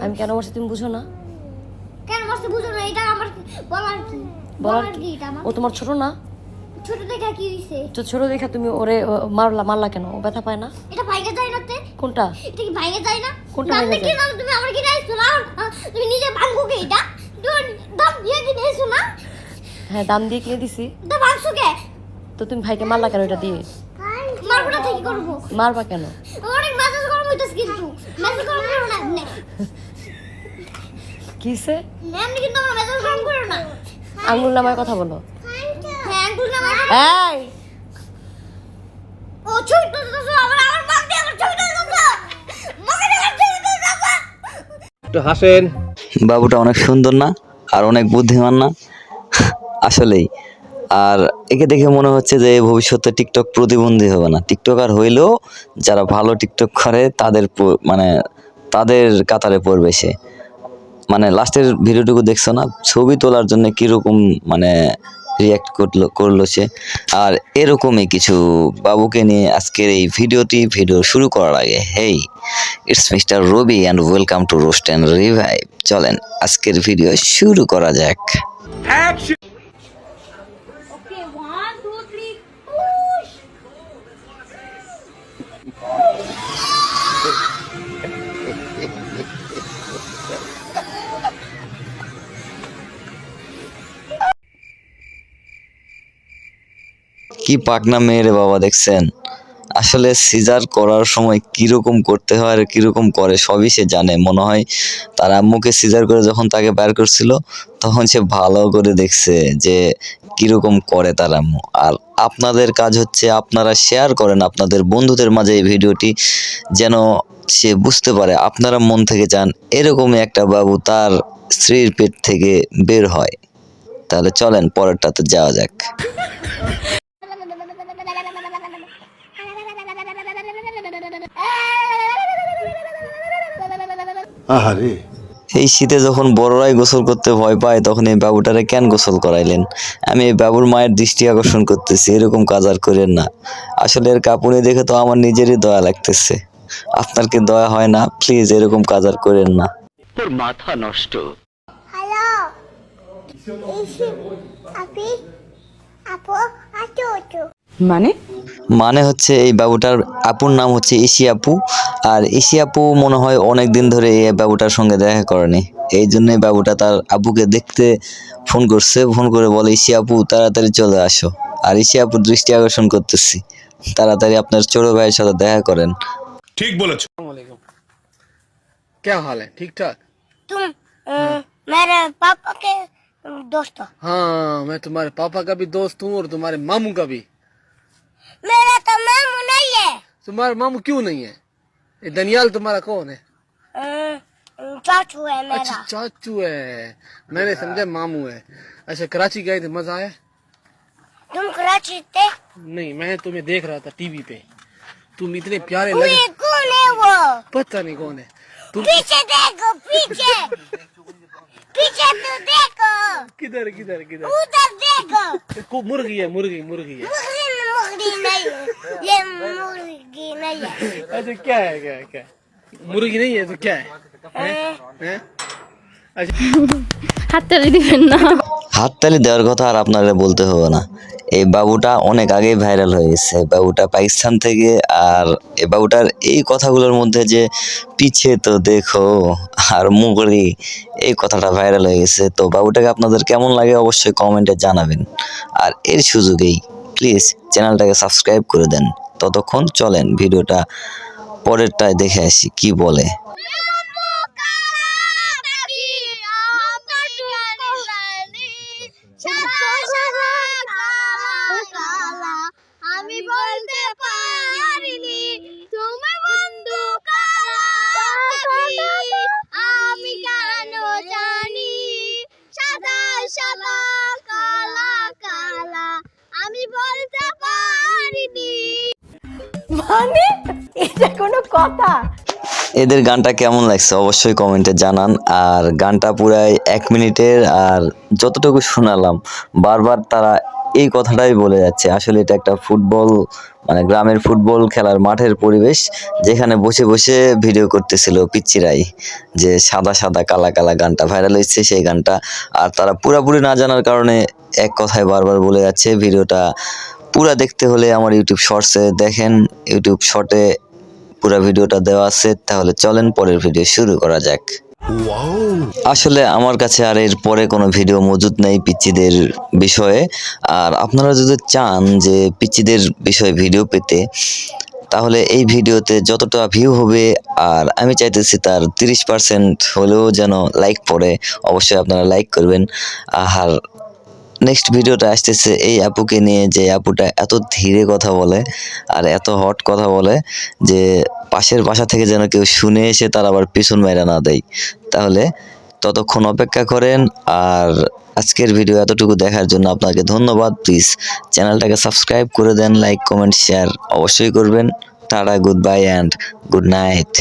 আমি কেন মারছি তুমি বুঝো না? কেন মারছে বুঝো না? এটা আমার বলার কি? বলার কি? এটা আমার? ও তোমার ছোট না? ছোট দেখা কি হইছে? তো ছোট দেখা তুমি ওরে মারলা মারলা কেন? ও ব্যথা পায় না? এটা ভাইগে যায় না তে। কোনটা? এটা কি ভাইগে যায় না? কোনটা ভাইগে যায়? না তুমি আমার কি নাইছো না? তুমি নিজে ভাঙবো কে এটা? দাম দিয়ে কি নাইছো না? হ্যাঁ দাম দিয়ে কিনে দিছি। এটা ভাঙছো কে? তো তুমি ভাইকে মারলা কেন এটা দিয়ে? মারবো না থেকে করব? মারবা কেন? অনেক মেসেজ কিন্তু। মেসেজ গরম করো না কিসে? এমনি কিন্তু আমার মেসেজ গরম করো না। আঙুল নামায় কথা বলো। হ্যাঁ আঙ্গুল না আমার এই! ও তুলতেছো আমার দিয়ে আমার একটু হাসেন। বাবুটা অনেক সুন্দর না আর অনেক বুদ্ধিমান না? আসলেই। আর একে দেখে মনে হচ্ছে যে ভবিষ্যতে টিকটক প্রতিবন্ধী হবে না। টিকটকার হইলেও যারা ভালো টিকটক করে, তাদের মানে তাদের কাতারে পড়বে সে। মানে লাস্টের ভিডিওটুকু দেখছ না? ছবি তোলার জন্য কীরকম মানে রিয়াক্ট করল করল সে। আর এরকমই কিছু বাবুকে নিয়ে আজকের এই ভিডিওটি, ভিডিও শুরু করার আগে hey it's mister Ravi and welcome to roast and revive চলেন, আজকের ভিডিও শুরু করা যাক। কি পাকনা মেয়ে রে বাবা দেখছেন? আসলে সিজার করার সময় কীরকম করতে হয় আর কীরকম করে সবই সে জানে। মনে হয় তার আম্মুকে সিজার করে যখন তাকে বের করছিল, তখন সে ভালো করে দেখছে যে কীরকম করে তার আম্মু। আর আপনাদের কাজ হচ্ছে আপনারা শেয়ার করেন আপনাদের বন্ধুদের মাঝে এই ভিডিওটি, যেন সে বুঝতে পারে আপনারা মন থেকে চান এরকমই একটা বাবু তার স্ত্রীর পেট থেকে বের হয়। তাহলে চলেন পরেরটাতে যাওয়া যাক। আহারে। এই শীতে যখন বড়রাই গোসল করতে ভয় পায় তখন এই বাবুটারে কেন গোসল করাইলেন? আমি এই বাবুর মায়ের দৃষ্টি আকর্ষণ করতেছি এরকম কাজ আর করেন না। আসলে এর কাপুনি দেখে তো আমার নিজেরই দয়া লাগতেছে। আপনার কি দয়া হয় না? প্লিজ এরকম কাজ আর করেন না। হ্যালো? এসে আপি আপু আটো আটো মানে? মানে হচ্ছে এই বাবুটার আপুর নাম হচ্ছে ইসি আপু। আর ইসি আপু মনে হয় অনেক দিন ধরে এই বাবুটার সঙ্গে দেখা করেনি এই জন্যই বাবুটা তার আপুকে দেখতে ফোন করছে ফোন করে বলে ইসি আপু তাড়াতাড়ি চলে আসো আর ইসি আপুর দৃষ্টি আকর্ষণ করতেছি তাড়াতাড়ি আপনার ছোট ভাইয়ের সাথে দেখা করেন ঠিক বলেছো वालेकुम क्या हाल है ठीक ठाक तुम अ, मेरे पापा के दोस्त हो हाँ मैं तुम्हारे पापा का भी दोस्त हूँ और तुम्हारे मामू का भी मेरा तो मामू नहीं है तुम्हारा मामू क्यों नहीं है ये दनियाल तुम्हारा कौन है चाचू है मेरा अच्छा चाचू है मैंने समझा मामू है अच्छा कराची गए थे मज़ा आया तुम कराची थे नहीं मैं तुम्हें देख रहा था टीवी पे तुम इतने प्यारे लगे कौन है वो पता नहीं कौन है तुम पीछे देखो पीछे पीछे तो देखो किधर किधर किधर उधर देखो को मुर्गी है मुर्गी मुर्गी है मुर्गी मुर्गी नहीं ये मुर्गी नहीं है अच्छा क्या है क्या है क्या है? मुर्गी नहीं है तो क्या है हैं? हैं? अच्छा হাততালি দিবেন না হাততালি দেওয়ার কথা আর আপনারা বলতে হবে না এই বাবুটা অনেক আগেই ভাইরাল হয়ে গেছে বাবুটা পাকিস্তান থেকে আর এই বাবুটার এই কথাগুলোর মধ্যে যে পিছে তো দেখো আর মুগরি এই কথাটা ভাইরাল হয়ে গেছে তো বাবুটাকে আপনাদের কেমন লাগে অবশ্যই কমেন্টে জানাবেন আর এর সুযোগেই প্লিজ চ্যানেলটাকে সাবস্ক্রাইব করে দেন ততক্ষণ চলেন ভিডিওটা পরেরটায় দেখে আসি কি বলে। আমি মানে? এটা কোনো কথা? এদের গানটা কেমন লাগছে অবশ্যই কমেন্টে জানান। আর গানটা পুরাই এক মিনিটের, আর যতটুকু শোনালাম, বারবার তারা এই কথাটাই বলে যাচ্ছে। আসলে এটা একটা ফুটবল মানে গ্রামের ফুটবল খেলার মাঠের পরিবেশ, যেখানে বসে বসে ভিডিও করতেছিল পিচ্চিরাই, যে সাদা সাদা কালা কালা গানটা ভাইরাল হয়েছে সেই গানটা। আর তারা পুরাপুরি না জানার কারণে এক কথায় বারবার বলে যাচ্ছে, ভিডিওটা পুরা দেখতে হলে আমার ইউটিউব শর্টসে দেখেন। ইউটিউব শর্টে পুরো ভিডিওটা দেওয়া আছে। তাহলে চলেন পরের ভিডিও শুরু করা যাক। আসলে আমার কাছে আর এর পরে কোনো ভিডিও মজুদ নেই পিচ্চিদের বিষয়ে। আর আপনারা যদি চান যে পিচ্চিদের বিষয়ে ভিডিও পেতে তাহলে এই ভিডিওতে যতটা ভিউ হবে আর আমি চাইতেছি তার তিরিশ পার্সেন্ট হলেও যেন লাইক পড়ে অবশ্যই আপনারা লাইক করবেন। আর নেক্সট ভিডিওটা আসতেছে এই আপুকে নিয়ে যে আপুটা এত ধীরে কথা বলে আর এত হট কথা বলে যে পাশের বাসা থেকে যেন কেউ শুনে এসে তার আবার পিছন মেরা না দেয়। তাহলে ততক্ষণ অপেক্ষা করেন আর আজকের ভিডিও এতটুকু দেখার জন্য আপনাকে ধন্যবাদ। প্লিজ চ্যানেলটাকে সাবস্ক্রাইব করে দেন লাইক কমেন্ট শেয়ার অবশ্যই করবেন। Tata good bye and good night